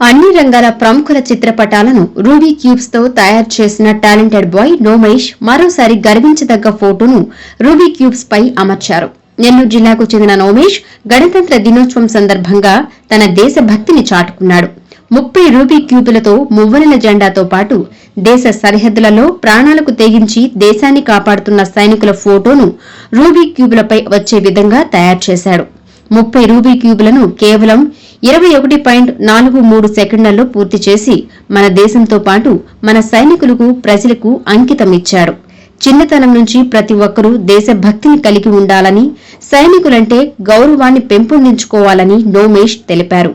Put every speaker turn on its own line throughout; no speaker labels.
అన్ని రంగాల ప్రముఖుల చిత్రపటాలను రూబీ క్యూబ్స్తో తయారు చేసిన టాలెంటెడ్ బాయ్ నోమేష్ మరోసారి గర్వించదగ్గ ఫోటోను రూబీ క్యూబ్స్ పై అమర్చారు. నెల్లూరు జిల్లాకు చెందిన నోమేష్ గణతంత్ర దినోత్సవం సందర్భంగా తన దేశభక్తిని చాటుకున్నాడు. ముప్పై రూబీ క్యూబులతో మువ్వనెల జెండాతో పాటు దేశ సరిహద్దులలో ప్రాణాలకు తెగించి దేశాన్ని కాపాడుతున్న సైనికుల ఫోటోను రూబీ క్యూబులపై వచ్చే విధంగా తయారు చేశాడు. ముప్పై రూబీ క్యూబులను కేవలం ఇరవై ఒకటి పాయింట్ నాలుగు మూడు సెకండ్లలో పూర్తి చేసి మన దేశంతో పాటు మన సైనికులకు ప్రజలకు అంకితం చిన్నతనం నుంచి ప్రతి ఒక్కరూ దేశభక్తిని కలిగి ఉండాలని సైనికులంటే గౌరవాన్ని పెంపొందించుకోవాలని నోమేష్ తెలిపారు.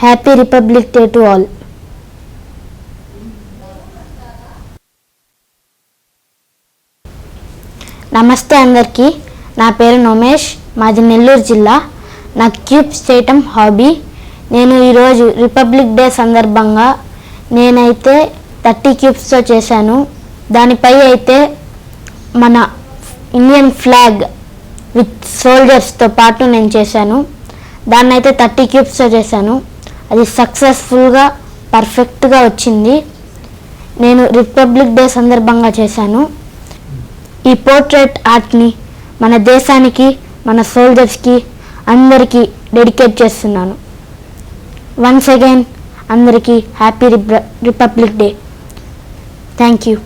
Happy republic day to all నమస్తే అందరికీ. నా పేరు నోమేష్. మాది నెల్లూరు జిల్లా. నా క్యూబ్స్ చేయటం హాబీ. నేను ఈరోజు రిపబ్లిక్ డే సందర్భంగా నేనైతే థర్టీ క్యూబ్స్తో చేశాను. దానిపై అయితే మన ఇండియన్ ఫ్లాగ్ విత్ సోల్జర్స్తో పాటు నేను చేశాను. దాన్నైతే థర్టీ క్యూబ్స్తో చేశాను. అది సక్సెస్ఫుల్గా పర్ఫెక్ట్గా వచ్చింది. నేను రిపబ్లిక్ డే సందర్భంగా చేశాను. ఈ పోర్ట్రేట్ ఆర్ట్ని మన దేశానికి మన సోల్జర్స్కి అందరికీ డెడికేట్ చేస్తున్నాను. వన్స్ అగైన్ అందరికీ happy republic day thank you